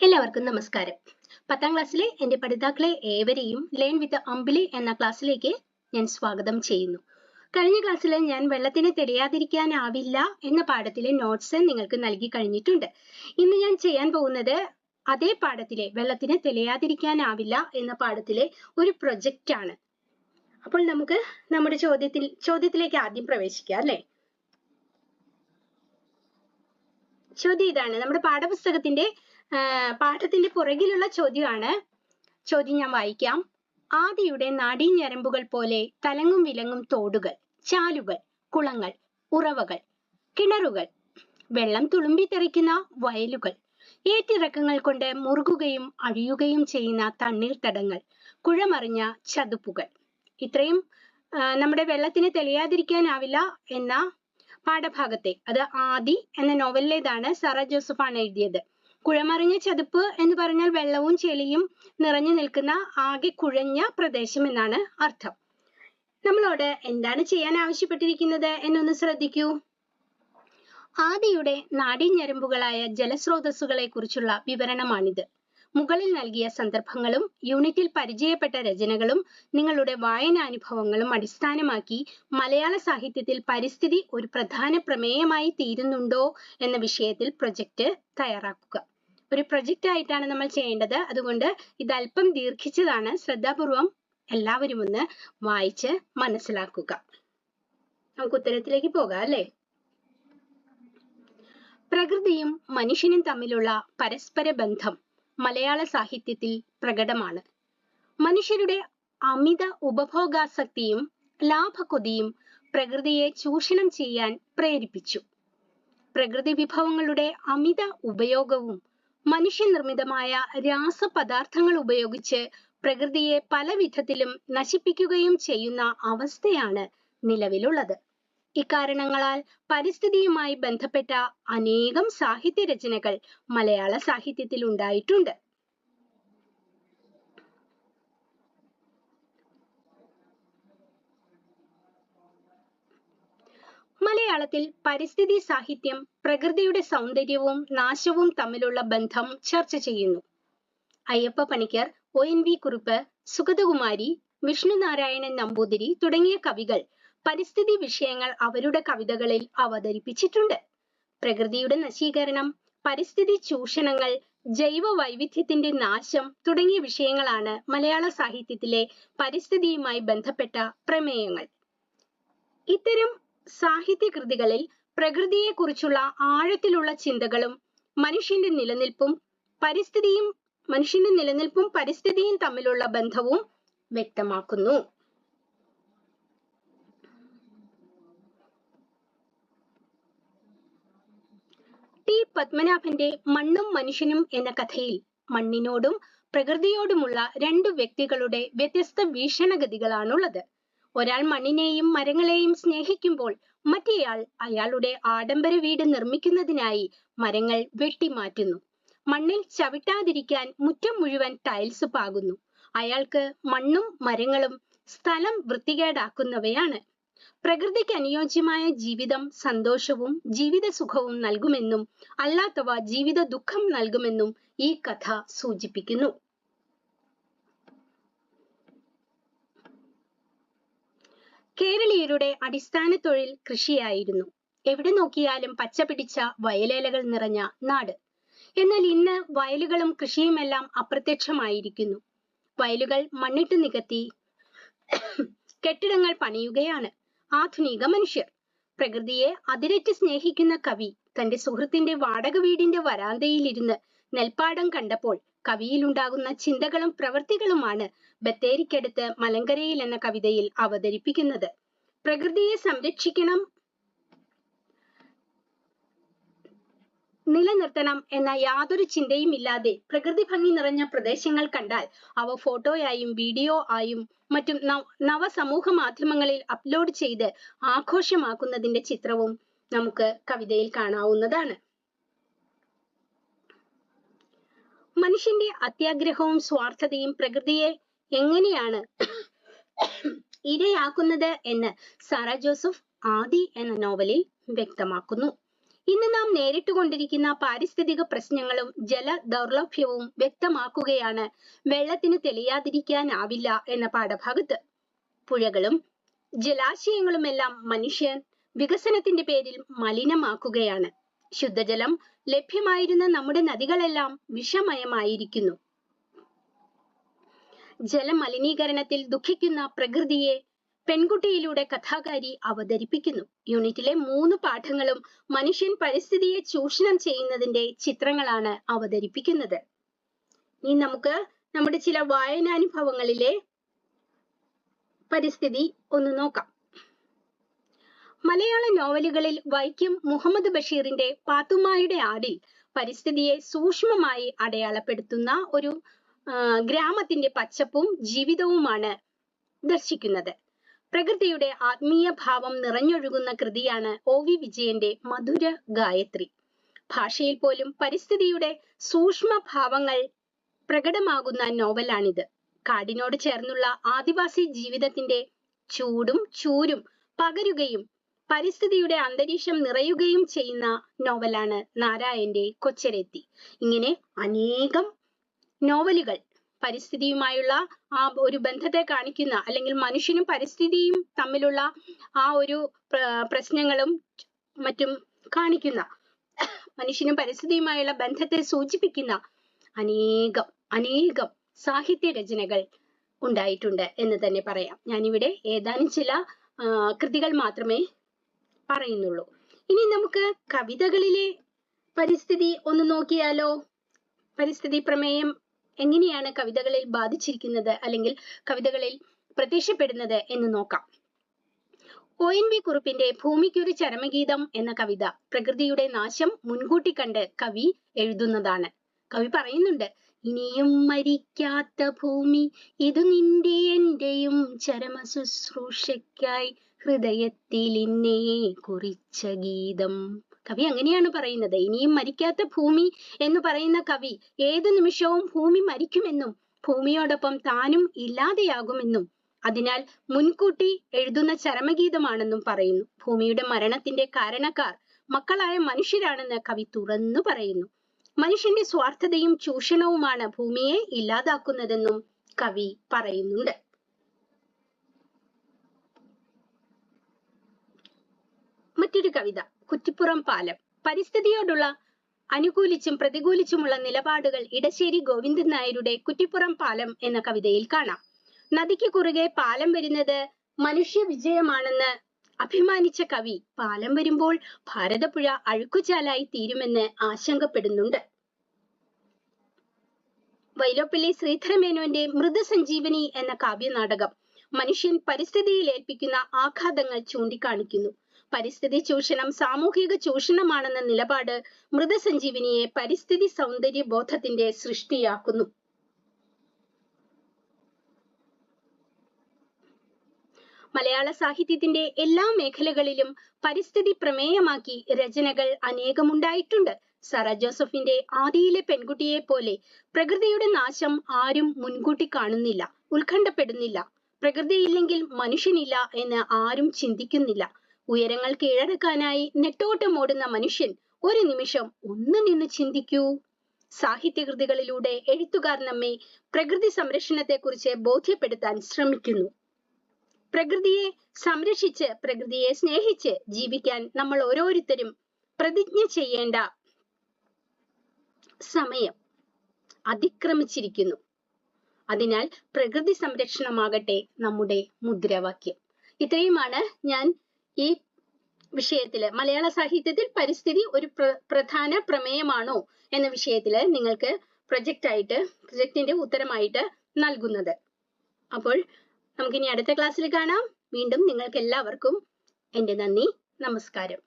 എല്ലാവർക്കും നമസ്കാരം. പത്താം ക്ലാസ്സിലെ എന്റെ പഠിതാക്കളെ ഏവരെയും ലേൺ വിത്ത് അമ്പിളി എന്ന ക്ലാസ്സിലേക്ക് ഞാൻ സ്വാഗതം ചെയ്യുന്നു. കഴിഞ്ഞ ക്ലാസ്സിൽ ഞാൻ വെള്ളത്തിന് തെളിയാതിരിക്കാനാവില്ല എന്ന പാഠത്തിലെ നോട്ട്സ് നിങ്ങൾക്ക് നൽകി കഴിഞ്ഞിട്ടുണ്ട്. ഇന്ന് ഞാൻ ചെയ്യാൻ പോകുന്നത് അതേ പാഠത്തിലെ വെള്ളത്തിന് തെളിയാതിരിക്കാനാവില്ല എന്ന പാഠത്തിലെ ഒരു പ്രൊജക്റ്റ് ആണ്. അപ്പോൾ നമുക്ക് നമ്മുടെ ചോദ്യത്തിൽ ചോദ്യത്തിലേക്ക് ആദ്യം പ്രവേശിക്കാം അല്ലേ? ചോദ്യം ഇതാണ്. നമ്മുടെ പാഠപുസ്തകത്തിന്റെ പാഠത്തിന്റെ പുറകിലുള്ള ചോദ്യമാണ്. ചോദ്യം ഞാൻ വായിക്കാം. ആദിയുടെ നാഡീഞരമ്പുകൾ പോലെ തലങ്ങും വിലങ്ങും തോടുകൾ ചാലുകൾ കുളങ്ങൾ ഉറവകൾ കിണറുകൾ വെള്ളം തുളുമ്പി തെറിക്കുന്ന വയലുകൾ ഏറ്റിറക്കങ്ങൾ കൊണ്ട് മുറുകുകയും അഴിയുകയും ചെയ്യുന്ന തണ്ണീർത്തടങ്ങൾ കുഴമറിഞ്ഞ ചതുപ്പുകൾ. ഇത്രയും നമ്മുടെ വെള്ളത്തിന് തെളിയാതിരിക്കാനാവില്ല എന്ന പാഠഭാഗത്തെ അത് ആദി എന്ന നോവലിലേതാണ് സറ ജോസഫാണ് എഴുതിയത്. കുഴമറിഞ്ഞ ചതുപ്പ് എന്ന് പറഞ്ഞാൽ വെള്ളവും ചെളിയും നിറഞ്ഞു നിൽക്കുന്ന ആകെ കുഴഞ്ഞ പ്രദേശം എന്നാണ് അർത്ഥം. നമ്മളോട് എന്താണ് ചെയ്യാൻ ആവശ്യപ്പെട്ടിരിക്കുന്നത് എന്നൊന്ന് ശ്രദ്ധിക്കൂ. ആദിയുടെ നാഡീഞരമ്പുകളായ ജലസ്രോതസ്സുകളെ കുറിച്ചുള്ള വിവരണമാണിത്. മുകളിൽ നൽകിയ സന്ദർഭങ്ങളും യൂണിറ്റിൽ പരിചയപ്പെട്ട രചനകളും നിങ്ങളുടെ വായനാനുഭവങ്ങളും അടിസ്ഥാനമാക്കി മലയാള സാഹിത്യത്തിൽ പരിസ്ഥിതി ഒരു പ്രധാന പ്രമേയമായി തീരുന്നുണ്ടോ എന്ന വിഷയത്തിൽ പ്രൊജക്റ്റ് തയ്യാറാക്കുക. ഒരു പ്രൊജക്റ്റ് ആയിട്ടാണ് നമ്മൾ ചെയ്യേണ്ടത്. അതുകൊണ്ട് ഇത് അല്പം ദീർഘിച്ചതാണ്. ശ്രദ്ധാപൂർവം എല്ലാവരും ഒന്ന് വായിച്ച് മനസ്സിലാക്കുക. നമുക്ക് ഉത്തരത്തിലേക്ക് പോകാം അല്ലേ? പ്രകൃതിയും മനുഷ്യനും തമ്മിലുള്ള പരസ്പര ബന്ധം മലയാള സാഹിത്യത്തിൽ പ്രകടമാണ്. മനുഷ്യരുടെ അമിത ഉപഭോഗാസക്തിയും ലാഭക്കൊതിയും പ്രകൃതിയെ ചൂഷണം ചെയ്യാൻ പ്രേരിപ്പിച്ചു. പ്രകൃതി വിഭവങ്ങളുടെ അമിത ഉപയോഗവും മനുഷ്യനിർമ്മിതമായ രാസപദാർത്ഥങ്ങൾ ഉപയോഗിച്ച് പ്രകൃതിയെ പല വിധത്തിലും നശിപ്പിക്കുകയും ചെയ്യുന്ന അവസ്ഥയാണ് നിലവിലുള്ളത്. ഇക്കാരണങ്ങളാൽ പരിസ്ഥിതിയുമായി ബന്ധപ്പെട്ട അനേകം സാഹിത്യ രചനകൾ മലയാള സാഹിത്യത്തിൽ ഉണ്ടായിട്ടുണ്ട്. മലയാളത്തിൽ പരിസ്ഥിതി സാഹിത്യം പ്രകൃതിയുടെ സൗന്ദര്യവും നാശവും തമ്മിലുള്ള ബന്ധം ചർച്ച ചെയ്യുന്നു. Ayyappa Panicker O N V Kurup Sugathakumari Vishnunarayanan Namboothiri തുടങ്ങിയ കവികൾ പരിസ്ഥിതി വിഷയങ്ങൾ അവരുടെ കവിതകളിൽ അവതരിപ്പിച്ചിട്ടുണ്ട്. പ്രകൃതിയുടെ നശീകരണം പരിസ്ഥിതി ചൂഷണങ്ങൾ ജൈവ വൈവിധ്യത്തിന്റെ നാശം തുടങ്ങിയ വിഷയങ്ങളാണ് മലയാള സാഹിത്യത്തിലെ പരിസ്ഥിതിയുമായി ബന്ധപ്പെട്ട പ്രമേയങ്ങൾ. ഇത്തരം സാഹിത്യ കൃതികളിൽ പ്രകൃതിയെക്കുറിച്ചുള്ള ആഴത്തിലുള്ള ചിന്തകളും മനുഷ്യന്റെ നിലനിൽപ്പും പരിസ്ഥിതിയും മനുഷ്യന്റെ നിലനിൽപ്പും പരിസ്ഥിതിയും തമ്മിലുള്ള ബന്ധവും വ്യക്തമാക്കുന്നു. ടി. പത്മനാഭന്റെ മണ്ണും മനുഷ്യനും എന്ന കഥയിൽ മണ്ണിനോടും പ്രകൃതിയോടുമുള്ള രണ്ട് വ്യക്തികളുടെ വ്യത്യസ്ത വീക്ഷണഗതികളാണുള്ളത്. ഒരാൾ മണ്ണിനെയും മരങ്ങളെയും സ്നേഹിക്കുമ്പോൾ മറ്റേയാൾ അയാളുടെ ആഡംബര വീട് നിർമ്മിക്കുന്നതിനായി മരങ്ങൾ വെട്ടിമാറ്റുന്നു. മണ്ണിൽ ചവിട്ടാതിരിക്കാൻ മുറ്റം മുഴുവൻ ടൈൽസ് പാകുന്നു. അയാൾക്ക് മണ്ണും മരങ്ങളും സ്ഥലം വൃത്തികേടാക്കുന്നവയാണ്. പ്രകൃതിക്ക് അനുയോജ്യമായ ജീവിതം സന്തോഷവും ജീവിത സുഖവും നൽകുമെന്നും അല്ലാത്തവ ജീവിത ദുഃഖം നൽകുമെന്നും ഈ കഥ സൂചിപ്പിക്കുന്നു. കേരളീയരുടെ അടിസ്ഥാന തൊഴിൽ കൃഷിയായിരുന്നു. എവിടെ നോക്കിയാലും പച്ച പിടിച്ച വയലേലകൾ നിറഞ്ഞ നാട്. എന്നാൽ ഇന്ന് വയലുകളും കൃഷിയുമെല്ലാം അപ്രത്യക്ഷമായിരിക്കുന്നു. വയലുകൾ മണ്ണിട്ട് നികത്തി കെട്ടിടങ്ങൾ പണിയുകയാണ്. ആധുനിക മനുഷ്യർ. പ്രകൃതിയെ അതിരറ്റ് സ്നേഹിക്കുന്ന കവി തന്റെ സുഹൃത്തിന്റെ വാടക വീടിന്റെ വരാന്തയിലിരുന്ന് നെൽപ്പാടം കണ്ടപ്പോൾ കവിയിൽ ഉണ്ടാകുന്ന ചിന്തകളും പ്രവൃത്തികളുമാണ് ബത്തേരിക്കടുത്ത് മലങ്കരയിൽ എന്ന കവിതയിൽ അവതരിപ്പിക്കുന്നത്. പ്രകൃതിയെ സംരക്ഷിക്കണം. നിലനിർത്തണം എന്ന യാതൊരു ചിന്തയും ഇല്ലാതെ പ്രകൃതി ഭംഗി നിറഞ്ഞ പ്രദേശങ്ങൾ കണ്ടാൽ അവ ഫോട്ടോയായും വീഡിയോ ആയും മറ്റും നവ നവസമൂഹ മാധ്യമങ്ങളിൽ അപ്ലോഡ് ചെയ്ത് ആഘോഷമാക്കുന്നതിന്റെ ചിത്രവും നമുക്ക് കവിതയിൽ കാണാവുന്നതാണ്. മനുഷ്യന്റെ അത്യാഗ്രഹവും സ്വാർത്ഥതയും പ്രകൃതിയെ എങ്ങനെയാണ് ഇരയാക്കുന്നത് എന്ന് സാറ ജോസഫ് ആദി എന്ന നോവലിൽ വ്യക്തമാക്കുന്നു. ഇന്ന് നാം നേരിട്ടുകൊണ്ടിരിക്കുന്ന പാരിസ്ഥിതിക പ്രശ്നങ്ങളും ജല ദൗർലഭ്യവും വ്യക്തമാക്കുകയാണ്. വെള്ളത്തിന് തെളിയാതിരിക്കാനാവില്ല എന്ന പാഠഭാഗത്ത്. പുഴകളും ജലാശയങ്ങളുമെല്ലാം മനുഷ്യൻ വികസനത്തിന്റെ പേരിൽ മലിനമാക്കുകയാണ്. ശുദ്ധജലം ലഭ്യമായിരുന്ന നമ്മുടെ നദികളെല്ലാം വിഷമയമായിരിക്കുന്നു. ജലമലിനീകരണത്തിൽ ദുഃഖിക്കുന്ന പ്രകൃതിയെ പെൺകുട്ടിയിലൂടെ കഥാകാരി അവതരിപ്പിക്കുന്നു. യൂണിറ്റിലെ മൂന്ന് പാഠങ്ങളും മനുഷ്യൻ പരിസ്ഥിതിയെ ചൂഷണം ചെയ്യുന്നതിന്റെ ചിത്രങ്ങളാണ് അവതരിപ്പിക്കുന്നത്. ഇനി നമുക്ക് നമ്മുടെ ചില വായനാനുഭവങ്ങളിലെ പരിസ്ഥിതി ഒന്ന് നോക്കാം. മലയാള നോവലുകളിൽ വൈക്കം മുഹമ്മദ് ബഷീറിന്റെ പാത്തുമ്മയുടെ ആടിൽ പരിസ്ഥിതിയെ സൂക്ഷ്മമായി അടയാളപ്പെടുത്തുന്ന ഒരു ഗ്രാമത്തിന്റെ പച്ചപ്പും ജീവിതവുമാണ് ദർശിക്കുന്നത്. പ്രകൃതിയുടെ ആത്മീയ ഭാവം നിറഞ്ഞൊഴുകുന്ന കൃതിയാണ് ഒ വി വിജയന്റെ മധുര ഗായത്രി. ഭാഷയിൽ പോലും പരിസ്ഥിതിയുടെ സൂക്ഷ്മ ഭാവങ്ങൾ പ്രകടമാകുന്ന നോവലാണിത്. കാടിനോട് ചേർന്നുള്ള ആദിവാസി ജീവിതത്തിന്റെ ചൂടും ചൂരും പകരുകയും പരിസ്ഥിതിയുടെ അന്തരീക്ഷം നിറയുകയും ചെയ്യുന്ന നോവലാണ് നാരായന്റെ കൊച്ചരേത്തി. ഇങ്ങനെ അനേകം നോവലുകൾ. പരിസ്ഥിതിയുമായുള്ള ആ ഒരു ബന്ധത്തെ കാണിക്കുന്ന അല്ലെങ്കിൽ മനുഷ്യനും പരിസ്ഥിതിയും തമ്മിലുള്ള ആ ഒരു പ്ര- പ്രശ്നങ്ങളും മറ്റും കാണിക്കുന്ന മനുഷ്യനും പരിസ്ഥിതിയുമായുള്ള ബന്ധത്തെ സൂചിപ്പിക്കുന്ന അനേകം അനേകം സാഹിത്യ രചനകൾ ഉണ്ടായിട്ടുണ്ട് എന്ന് തന്നെ പറയാം. ഞാനിവിടെ ഏതാനും ചില കൃതികൾ മാത്രമേ പറയുന്നുള്ളൂ. ഇനി നമുക്ക് കവിതകളിലെ പരിസ്ഥിതി ഒന്ന് നോക്കിയാലോ? പരിസ്ഥിതി പ്രമേയം എങ്ങനെയാണ് കവിതകളിൽ ബാധിച്ചിരിക്കുന്നത് അല്ലെങ്കിൽ കവിതകളിൽ പ്രത്യക്ഷപ്പെടുന്നത് എന്ന് നോക്കാം. ഒ എൻ വി കുറുപ്പിന്റെ ഭൂമിക്കൊരു ചരമഗീതം എന്ന കവിത പ്രകൃതിയുടെ നാശം മുൻകൂട്ടി കണ്ട് കവി എഴുതുന്നതാണ്. കവി പറയുന്നുണ്ട് ഇനിയും മരിക്കാത്ത ഭൂമി ഇത് നിന്റെ എന്റെയും ചരമ ശുശ്രൂഷയ്ക്കായി ഹൃദയത്തിൽ ഇന്നേ കുറിച്ച ഗീതം. കവി അങ്ങനെയാണ് പറയുന്നത്. ഇനിയും മരിക്കാത്ത ഭൂമി എന്ന് പറയുന്ന കവി ഏത് നിമിഷവും ഭൂമി മരിക്കുമെന്നും ഭൂമിയോടൊപ്പം താനും ഇല്ലാതെയാകുമെന്നും അതിനാൽ മുൻകൂട്ടി എഴുതുന്ന ചരമഗീതമാണെന്നും പറയുന്നു. ഭൂമിയുടെ മരണത്തിന്റെ കാരണക്കാർ മക്കളായ മനുഷ്യരാണെന്ന് കവി തുറന്നു പറയുന്നു. മനുഷ്യന്റെ സ്വാർത്ഥതയും ചൂഷണവുമാണ് ഭൂമിയെ ഇല്ലാതാക്കുന്നതെന്നും കവി പറയുന്നുണ്ട്. മറ്റൊരു കവിത. കുറ്റിപ്പുറം പാലം. പരിസ്ഥിതിയോടുള്ള അനുകൂലിച്ചും പ്രതികൂലിച്ചുമുള്ള നിലപാടുകൾ ഇടശ്ശേരി ഗോവിന്ദൻ നായരുടെ കുറ്റിപ്പുറം പാലം എന്ന കവിതയിൽ കാണാം. നദിക്ക് കുറുകെ പാലം വരുന്നത് മനുഷ്യ വിജയമാണെന്ന് അഭിമാനിച്ച കവി പാലം വരുമ്പോൾ ഭാരതപ്പുഴ അഴുക്കുചാലായി തീരുമെന്ന് ആശങ്കപ്പെടുന്നുണ്ട്. വൈലോപ്പിള്ളി ശ്രീധരമേനോന്റെ മൃതസഞ്ജീവനി എന്ന കാവ്യനാടകം മനുഷ്യൻ പരിസ്ഥിതിയിൽ ഏൽപ്പിക്കുന്ന ആഘാതങ്ങൾ ചൂണ്ടിക്കാണിക്കുന്നു. പരിസ്ഥിതി ചൂഷണം സാമൂഹിക ചൂഷണമാണെന്ന നിലപാട് മൃതസഞ്ജീവിനിയെ പരിസ്ഥിതി സൗന്ദര്യ ബോധത്തിന്റെ സൃഷ്ടിയാക്കുന്നു. മലയാള സാഹിത്യത്തിന്റെ എല്ലാ മേഖലകളിലും പരിസ്ഥിതി പ്രമേയമാക്കി രചനകൾ അനേകമുണ്ടായിട്ടുണ്ട്. സറ ജോസഫിന്റെ ആദിയിലെ പെൺകുട്ടിയെ പോലെ പ്രകൃതിയുടെ നാശം ആരും മുൻകൂട്ടി കാണുന്നില്ല ഉത്കണ്ഠപ്പെടുന്നില്ല. പ്രകൃതിയില്ലെങ്കിൽ മനുഷ്യനില്ല എന്ന് ആരും ചിന്തിക്കുന്നില്ല. ഉയരങ്ങൾ കീഴടക്കാനായി നെട്ടോട്ടമോടുന്ന മനുഷ്യൻ ഒരു നിമിഷം ഒന്ന് നിന്ന് ചിന്തിക്കൂ. സാഹിത്യകൃതികളിലൂടെ എഴുത്തുകാർ നമ്മെ പ്രകൃതി സംരക്ഷണത്തെക്കുറിച്ച് ബോധ്യപ്പെടുത്താൻ ശ്രമിക്കുന്നു. പ്രകൃതിയെ സംരക്ഷിച്ച് പ്രകൃതിയെ സ്നേഹിച്ച് ജീവിക്കാൻ നമ്മൾ ഓരോരുത്തരും പ്രതിജ്ഞ ചെയ്യേണ്ട സമയം അതിക്രമിച്ചിരിക്കുന്നു. അതിനാൽ പ്രകൃതി സംരക്ഷണമാകട്ടെ നമ്മുടെ മുദ്രാവാക്യം. ഇത്രയുമാണ് ഞാൻ ഈ വിഷയത്തിൽ മലയാള സാഹിത്യത്തിൽ പരിസ്ഥിതി ഒരു പ്ര പ്രധാന പ്രമേയമാണോ എന്ന വിഷയത്തിൽ നിങ്ങൾക്ക് പ്രൊജക്റ്റ് ആയിട്ട് പ്രൊജക്റ്റിന്റെ ഉത്തരമായിട്ട് നൽകുന്നത്. അപ്പോൾ നമുക്കിനി അടുത്ത ക്ലാസ്സിൽ കാണാം. വീണ്ടും നിങ്ങൾക്ക് എല്ലാവർക്കും എന്റെ നന്ദി നമസ്കാരം.